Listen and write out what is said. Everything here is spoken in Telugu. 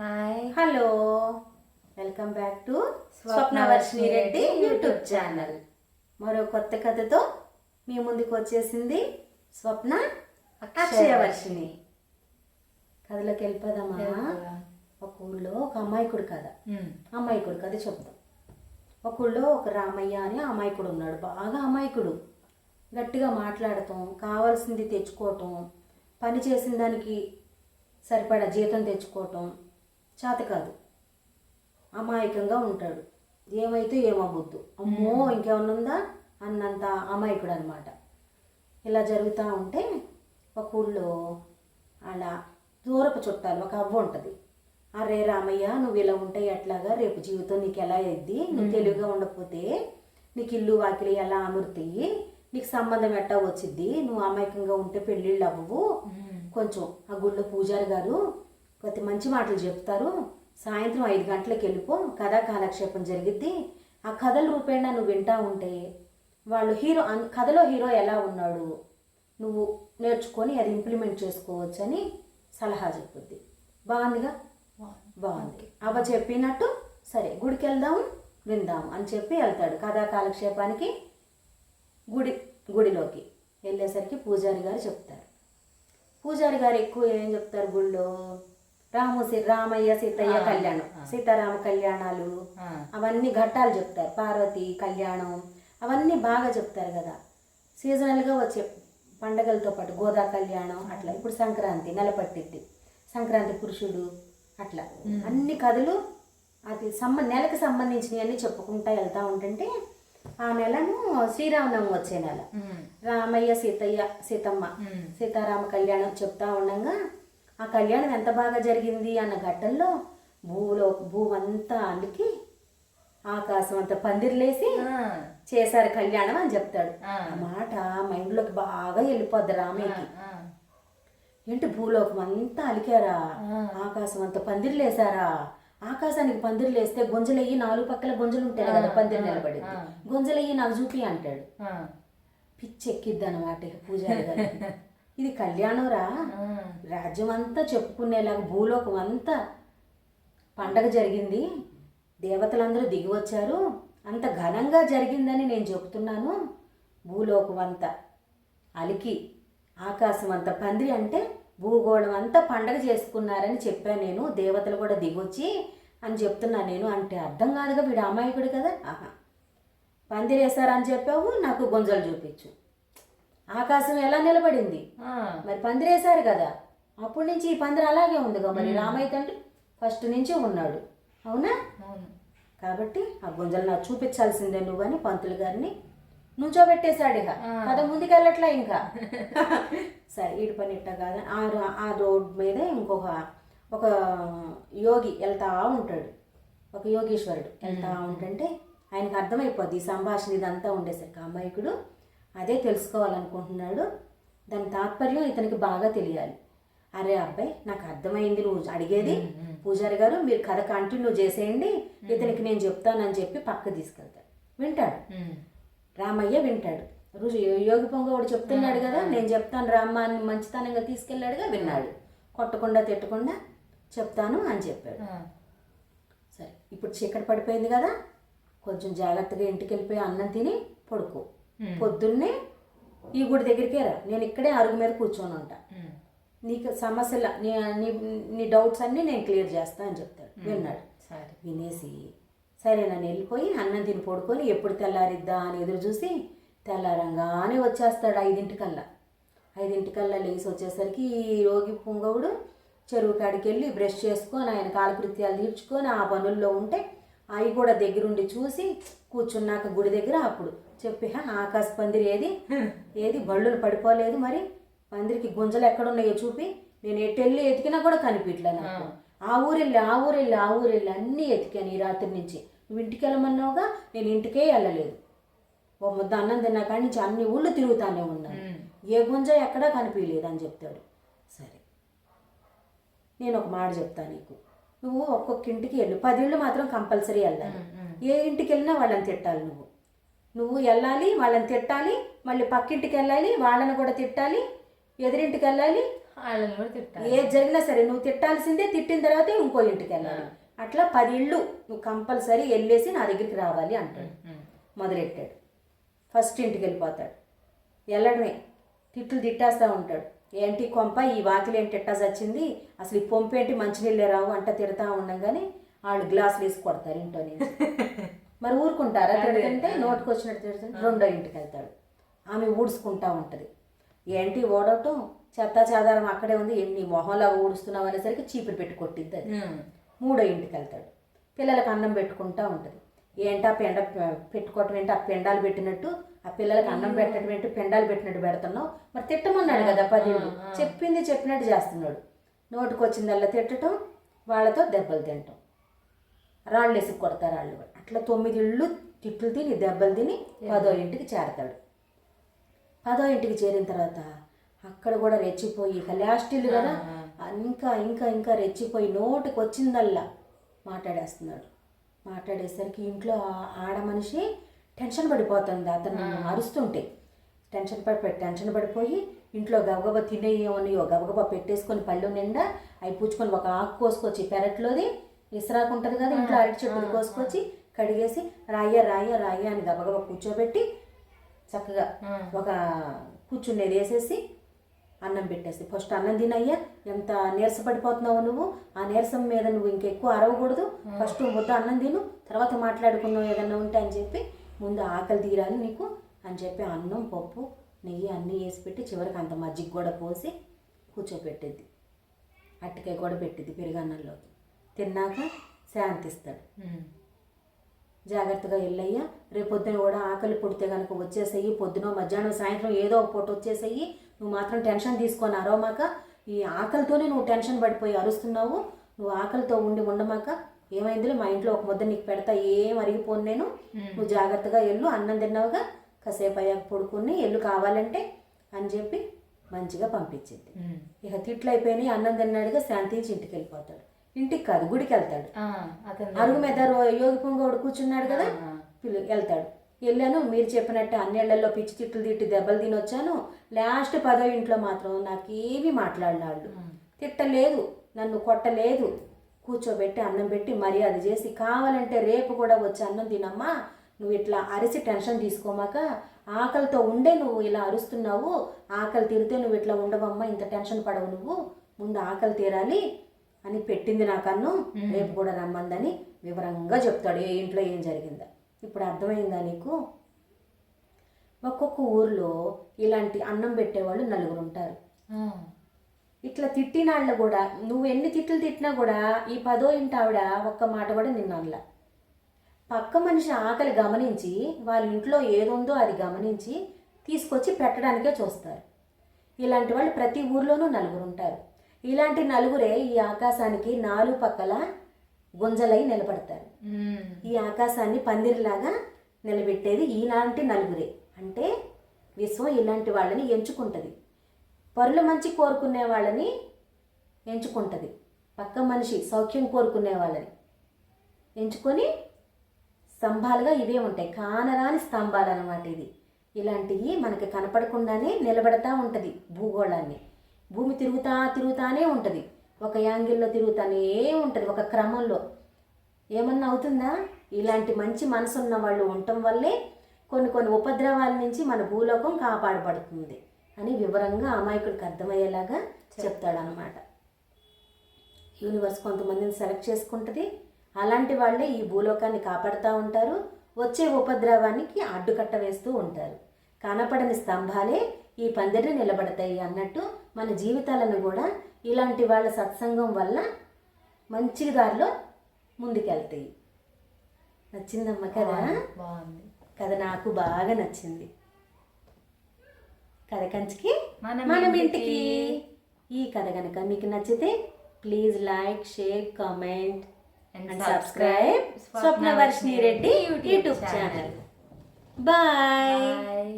Hi. Hello. Welcome back to Swapnavarshini Reddy YouTube channel. మరో కొత్త కథతో మీ ముందుకు వచ్చేసింది స్వప్న అక్షయవర్షిణి. కథలోకి వెళ్ళిపోదామా? ఒక ఊళ్ళో ఒక అమాయకుడు కథ. అమాయకుడు కథ చెప్తాం. ఒక ఊళ్ళో ఒక రామయ్య అని అమాయకుడు ఉన్నాడు. బాగా అమాయకుడు. గట్టిగా మాట్లాడటం కావాల్సింది తెచ్చుకోవటం పని చేసిన దానికి సరిపడా జీతం తెచ్చుకోవటం చేత కాదు. అమాయకంగా ఉంటాడు. ఏమైతే ఏమవ్వద్దు. అమ్మో ఇంకేమన్నా ఉందా? అన్నంత అమాయకుడు అనమాట ఇలా జరుగుతూ ఉంటే ఒక ఊళ్ళో అలా దూరపు చుట్టాలు ఒక అవ్వ ఉంటుంది. అరే రామయ్య నువ్వు ఇలా ఉంటే ఎట్లాగా? రేపు జీవితం నీకు ఎలా అయ్యిద్ది నువ్వు తెలివిగా ఉండకపోతే నీకు ఇల్లు వాకిలి ఎలా అమరుతాయి? నీకు సంబంధం ఎట్టా వచ్చిద్ది? నువ్వు అమాయకంగా ఉంటే పెళ్ళిళ్ళు అవ్వవు. కొంచెం ఆ గుళ్ళో పూజారి గారు కొద్ది మంచి మాటలు చెప్తారు. సాయంత్రం ఐదు గంటలకు వెళ్ళిపో కథా కాలక్షేపం జరిగిద్ది. ఆ కథల రూపేణా నువ్వు వింటా ఉంటే వాళ్ళు హీరో అన్- కథలో హీరో ఎలా ఉన్నాడు నువ్వు నేర్చుకొని అది ఇంప్లిమెంట్ చేసుకోవచ్చని సలహా చెప్పుద్ది. బాగుందిగా? బాగుంది. అవ్వ చెప్పినట్టు సరే గుడికి వెళ్దాం విందాం అని చెప్పి వెళ్తాడు కథా కాలక్షేపానికి గుడి గుడిలోకి. వెళ్ళేసరికి పూజారి గారు చెప్తారు. పూజారి గారు ఎక్కువ ఏం చెప్తారు గుళ్ళో? రాము రామయ్య సీతయ్య కళ్యాణం. సీతారామ కళ్యాణాలు అవన్నీ ఘట్టాలు చెప్తారు. పార్వతి కళ్యాణం అవన్నీ బాగా చెప్తారు కదా. సీజనల్గా వచ్చే పండగలతో పాటు గోదా కళ్యాణం అట్లా. ఇప్పుడు సంక్రాంతి నెలపట్టిద్ది. సంక్రాంతి పురుషుడు అట్లా. అన్ని కథలు అది సంబ నెలకు సంబంధించినవి అన్నీ చెప్పుకుంటా వెళ్తా ఉంటుంటే ఆ నెలను శ్రీరామనవమి వచ్చే నెల. రామయ్య సీతయ్య సీతమ్మ సీతారామ కళ్యాణం చెప్తా ఉండగా ఆ కళ్యాణం ఎంత బాగా జరిగింది అన్న ఘట్టంలో భూలో భూమంతా అలికి ఆకాశం అంతా పందిర్లేసి చేశారు కళ్యాణం అని చెప్తాడు. ఆ. మాట మైండ్లోకి బాగా వెళ్ళిపోద్ది రామయ్యకి. ఏంటి భూలోకం అంతా అలికారా ఆకాశం అంతా పందిర్లేసారా ఆకాశానికి పందిర్లేస్తే గొంజలయ్యి నాలుగు పక్కల గొంజలు ఉంటాయి కదా పందిరి నిలబడి గొంజలయ్యి నాకు చూపి అంటాడు. పిచ్చి ఎక్కిద్ది అనమాట పూజారి గారికి. ఇది కళ్యాణం రా రాజ్యం అంతా చెప్పుకునేలాగా భూలోకం అంతా పండగ జరిగింది. దేవతలందరూ దిగి వచ్చారు అంత ఘనంగా జరిగిందని నేను చెప్తున్నాను. భూలోకం అంతా అలికి ఆకాశం అంతా పందిరి అంటే భూగోళం అంతా పండగ చేసుకున్నారని చెప్పాను నేను. దేవతలు కూడా దిగొచ్చి అని చెప్తున్నా నేను. అంటే అర్థం కాదుగా వీడు అమాయకుడు కదా. ఆహా. పందిరేశారని చెప్పావు నాకు గొంజలు చూపించు. ఆకాశం ఎలా నిలబడింది? మరి పందిరేశారు కదా. అప్పటి నుంచి ఈ పందిరి అలాగే ఉందిగా మరి. రామయ్య తండ్రి ఫస్ట్ నుంచి ఉన్నాడు. అవునా? కాబట్టి ఆ గుంజలు నాకు చూపించాల్సిందే నువ్వని పంతులు గారిని నుంచోబెట్టేశాడు ఇక కథ ముందుకెళ్ళట్లా ఇంకా. సరే ఈడు పని ఇట్ట కాదు. ఆ రో- ఆ రోడ్ మీద ఇంకొక ఒక యోగి వెళ్తా ఉంటాడు. ఒక యోగేశ్వరుడు వెళ్తా ఉంటుంటే ఆయనకు అర్థమైపోద్ది ఈ సంభాషణ ఇదంతా ఉండేసరికి అమాయకుడు అదే తెలుసుకోవాలనుకుంటున్నాడు. దాని తాత్పర్యం ఇతనికి బాగా తెలియాలి. అరే అబ్బాయి నాకు అర్థమైంది నువ్వు అడిగేది. పూజారి గారు మీరు కథ కంటిన్యూ చేసేయండి. ఇతనికి నేను చెప్తానని చెప్పి పక్క తీసుకెళ్తాడు. వింటాడు. రామయ్య వింటాడు. రోజు యోగి పొంగవుడు చెప్తున్నాడు కదా నేను చెప్తాను రామ్మ అని మంచితనంగా తీసుకెళ్ళాడుగా విన్నాడు. కొట్టకుండా తిట్టకుండా చెప్తాను అని చెప్పాడు. సరే ఇప్పుడు చీకటి పడిపోయింది కదా కొంచెం జాగ్రత్తగా ఇంటికి వెళ్ళిపోయి అన్నం తిని పడుకో. పొద్దున్నే ఈ గుడి దగ్గరికే రా. నేను ఇక్కడే అరుగు మీద కూర్చొని ఉంటా నీకు సమస్యల నీ నీ నీ డౌట్స్ అన్నీ నేను క్లియర్ చేస్తా అని చెప్తాడు. విన్నాడు. సరే. వినేసి సరే నన్ను వెళ్ళిపోయి అన్నం తిని పడుకొని ఎప్పుడు తెల్లారిద్దా అని ఎదురు చూసి తెల్లారంగానే వచ్చేస్తాడు ఐదింటికల్లా. ఐదింటికల్లా లేచి వచ్చేసరికి ఈ రోగి పుంగవుడు చెరువు కాడికి వెళ్ళి బ్రష్ చేసుకొని ఆయన కాలకృత్యాలు తీర్చుకొని ఆ పనుల్లో ఉంటే అవి కూడా దగ్గరుండి చూసి కూర్చున్నాక గుడి దగ్గర అప్పుడు చెప్పి "హా, ఆకాశ పందిరి ఏది? ఏది? బళ్ళులు పడిపోలేదు మరి? పందిరికి గుంజలు ఎక్కడున్నాయో చూపి. నేను ఎటు వెళ్ళి ఎతికినా కూడా కనిపించలే నాకు. ఆ. ఊరెళ్ళి ఆ ఊరెళ్ళి ఆ ఊరెళ్ళి అన్నీ ఎతికాను ఈ రాత్రి నుంచి. నువ్వు ఇంటికి వెళ్ళమన్నావుగా నేను ఇంటికే వెళ్ళలేదు. ఓ ముద్ద అన్నం తిన్నా కాడి నుంచి అన్ని ఊళ్ళు తిరుగుతానే ఉన్నాను. ఏ గుంజ ఎక్కడా కనిపించలేదు అని చెప్తాడు. సరే. నేను ఒక మాట చెప్తాను నీకు. నువ్వు ఒక్కొక్క ఇంటికి వెళ్ళు. పది ఇళ్ళు మాత్రం కంపల్సరీ వెళ్ళాలి. ఏ ఇంటికి వెళ్ళినా వాళ్ళని తిట్టాలి నువ్వు. నువ్వు వెళ్ళాలి వాళ్ళని తిట్టాలి మళ్ళీ పక్కింటికి వెళ్ళాలి వాళ్ళని కూడా తిట్టాలి ఎదురింటికి వెళ్ళాలి. వాళ్ళని కూడా తిట్టాలి. ఏ జరిగినా సరే నువ్వు తిట్టాల్సిందే తిట్టిన తర్వాత ఇంకో ఇంటికి వెళ్ళాలి. అట్లా పది ఇళ్ళు నువ్వు కంపల్సరీ వెళ్ళేసి నా దగ్గరికి రావాలి అంటాడు. మొదలెట్టాడు. ఫస్ట్ ఇంటికి వెళ్ళిపోతాడు. వెళ్ళడమే. తిట్లు తిట్టేస్తూ ఉంటాడు. ఏంటి కొంప? ఈ వాకిలి ఏంటి? తిట్టాల్సి వచ్చింది అసలు ఈ పంపు ఏంటి? మంచినీళ్ళే రావు అంట తిడతా ఉండగానే వాళ్ళు గ్లాసులు వేసి కొడతారు ఇంట్లో నుంచి. మరి ఊరుకుంటారా? తిడుతుంటే నోటికి వచ్చినట్టు తిడుతుంటే రెండో ఇంటికి వెళ్తాడు. ఆమె ఊడ్చుకుంటా ఉంటుంది. ఏంటి ఓడటం చెత్త చెదారం అక్కడే ఉంది. ఎన్ని మొహంలా ఊడుస్తున్నావు అనేసరికి చీపురు పెట్టి కొట్టిద్ది అది. మూడో ఇంటికి వెళ్తాడు. పిల్లలకు అన్నం పెట్టుకుంటా ఉంటుంది. ఏంటా పెండ పెట్టుకోవటం ఏంటి? ఆ పెండాలు పెట్టినట్టు ఆ పిల్లలకి అన్నం పెట్టడం ఏంటి పెండాలు పెట్టినట్టు పెడుతున్నావు? మరి తిట్టమన్నాడు కదా పదిళ్ళు చెప్పింది చెప్పినట్టు చేస్తున్నాడు. నోటికి వచ్చిందల్లా తిట్టడం వాళ్ళతో దెబ్బలు తినటం. రాళ్ళు వేసి కొడతారు వాళ్ళు కూడా. అట్లా తొమ్మిది ఇళ్ళు తిట్లు తిని దెబ్బలు తిని పదో ఇంటికి చేరతాడు. పదో ఇంటికి చేరిన తర్వాత అక్కడ కూడా రెచ్చిపోయి ఇక లాస్ట్ ఇల్లు కదా ఇంకా ఇంకా ఇంకా రెచ్చిపోయి నోటికి వచ్చిందల్లా మాట్లాడేస్తున్నాడు. మాట్లాడేసరికి ఇంట్లో ఆడ మనిషి టెన్షన్ పడిపోతుంది. అతను అరుస్తుంటే టెన్షన్ పడి టెన్షన్ పడిపోయి ఇంట్లో గబగబా తినేయమనియో గబగబా పెట్టేసుకొని పళ్ళు నిండా అవి పుచ్చుకొని ఒక ఆకు కోసుకొచ్చి పెరట్లోది. ఇసరాకు ఉంటుంది కదా ఇంట్లో అరటి చెట్టుది కోసుకొచ్చి కడిగేసి రాయ్య రాయ్య రాయ్య అని గబగబా కూర్చోబెట్టి చక్కగా ఒక కూర్చునేది వేసేసి అన్నం పెట్టేసి ఫస్ట్ అన్నం తినయ్యా. ఎంత నీరసపడిపోతున్నావు నువ్వు? ఆ నీరసం మీద నువ్వు ఇంకెక్కువ అరవకూడదు. ఫస్ట్ ముద్ద అన్నం తిను. తర్వాత మాట్లాడుకున్నావు ఏదన్నా ఉంటే అని చెప్పి ముందు ఆకలి తీరాలి నీకు అని చెప్పి అన్నం పప్పు నెయ్యి అన్నీ వేసి పెట్టి చివరికి అంత మజ్జిగ కూడా పోసి కూర్చోపెట్టిద్ది. అట్టికాయ కూడా పెట్టిద్ది పెరుగన్నంలోకి తిన్నాక శాంతిస్తాడు. జాగ్రత్తగా వెళ్ళయ్యా. రేపొద్దున కూడా ఆకలి పుడితే కనుక వచ్చేసేయి. పొద్దున మధ్యాహ్నం సాయంత్రం ఏదో ఒక పూట వచ్చేసేయి. నువ్వు మాత్రం టెన్షన్ తీసుకొని అరవమాక ఈ ఆకలితోనే నువ్వు టెన్షన్ పడిపోయి అరుస్తున్నావు. నువ్వు ఆకలితో ఉండి ఉండమాక ఏమైందిలే? మా ఇంట్లో ఒక ముద్ద నీకు పెడతా ఏం అరిగిపోను నేను? నువ్వు జాగ్రత్తగా వెళ్ళు అన్నం తిన్నావుగా కాసేపు అయ్యాక పడుకుని ఎల్లు కావాలంటే అని చెప్పి మంచిగా పంపించింది. ఇక తిట్లు అయిపోయినాయి అన్నం తిన్నాడుగా శాంతించి ఇంటికి వెళ్ళిపోతాడు. ఇంటికి కాదు గుడికి వెళ్తాడు. అరుగు మీద యోగి పొంగోడు కూర్చున్నాడు కదా వెళ్తాడు. వెళ్ళాను మీరు చెప్పినట్టు అన్నేళ్ళలో పిచ్చి తిట్లు తిట్టి దెబ్బలు తినొచ్చాను. లాస్ట్ పదో ఇంట్లో మాత్రం నాకేమీ మాట్లాడినాళ్ళు. తిట్టలేదు నన్ను కొట్టలేదు. కూర్చోబెట్టి అన్నం పెట్టి మర్యాద చేసి కావాలంటే రేపు కూడా వచ్చి అన్నం తినమ్మా నువ్వు ఇట్లా అరిసి టెన్షన్ తీసుకోమాక ఆకలితో ఉండే నువ్వు ఇలా అరుస్తున్నావు ఆకలి తీరితే నువ్వు ఇట్లా ఉండవమ్మా ఇంత టెన్షన్ పడవు నువ్వు ముందు ఆకలి తీరాలి అని పెట్టింది నాకు అన్నం రేపు కూడా రమ్మందని వివరంగా చెప్తాడు ఏ ఇంట్లో ఏం జరిగిందా? ఇప్పుడు అర్థమైందా నీకు? ఒక్కొక్క ఊర్లో ఇలాంటి అన్నం పెట్టేవాళ్ళు నలుగురు ఉంటారు. ఇట్లా తిట్టినాళ్ళు కూడా నువ్వు ఎన్ని తిట్లు తిట్టినా కూడా ఈ పదో ఇంటి ఆవిడ ఒక్క మాట కూడా నిన్ను అనలా పక్క మనిషి ఆకలి గమనించి వాళ్ళ ఇంట్లో ఏదుందో అది గమనించి తీసుకొచ్చి పెట్టడానికే చూస్తారు. ఇలాంటి వాళ్ళు ప్రతి ఊర్లోనూ నలుగురు ఉంటారు. ఇలాంటి నలుగురే ఈ ఆకాశానికి నాలుగు పక్కల గుంజలై నిలబడతారు. ఈ ఆకాశాన్ని పందిరిలాగా నిలబెట్టేది ఈలాంటి నలుగురే. అంటే విశ్వం ఇలాంటి వాళ్ళని ఎంచుకుంటుంది. పరుల మంచి కోరుకునే వాళ్ళని ఎంచుకుంటుంది. పక్క మనిషి సౌఖ్యం కోరుకునే వాళ్ళని ఎంచుకొని స్తంభాలుగా ఇవే ఉంటాయి. కానరాని స్తంభాలు అనమాట ఇది. ఇలాంటివి మనకి కనపడకుండానే నిలబడతా ఉంటుంది భూగోళాన్ని. భూమి తిరుగుతా తిరుగుతానే ఉంటుంది. ఒక యాంగిల్లో తిరుగుతానే ఉంటుంది. ఒక క్రమంలో. ఏమన్నా అవుతుందా? ఇలాంటి మంచి మనసు ఉన్న వాళ్ళు ఉండటం వల్లే కొన్ని కొన్ని ఉపద్రవాల నుంచి మన భూలోకం కాపాడబడుతుంది. అని వివరంగా అమాయకుడికి అర్థమయ్యేలాగా చెప్తాడనమాట యూనివర్స్ కొంతమందిని సెలెక్ట్ చేసుకుంటుంది. అలాంటి వాళ్ళే ఈ భూలోకాన్ని కాపాడుతూ ఉంటారు. వచ్చే ఉపద్రవానికి అడ్డుకట్ట వేస్తూ ఉంటారు. కనపడని స్తంభాలే ఈ పందిరిని నిలబడతాయి అన్నట్టు మన జీవితాలను కూడా ఇలాంటి వాళ్ళ సత్సంగం వల్ల మంచి దారిలో ముందుకెళ్తాయి. నచ్చిందమ్మ కదా? బాగుంది. కథ నాకు బాగా నచ్చింది. కథ కంచికి మనం ఇంటికి. ఈ కథ కనుక మీకు నచ్చితే please like share comment and subscribe Swapnavarshini Reddy YouTube channel. Bye.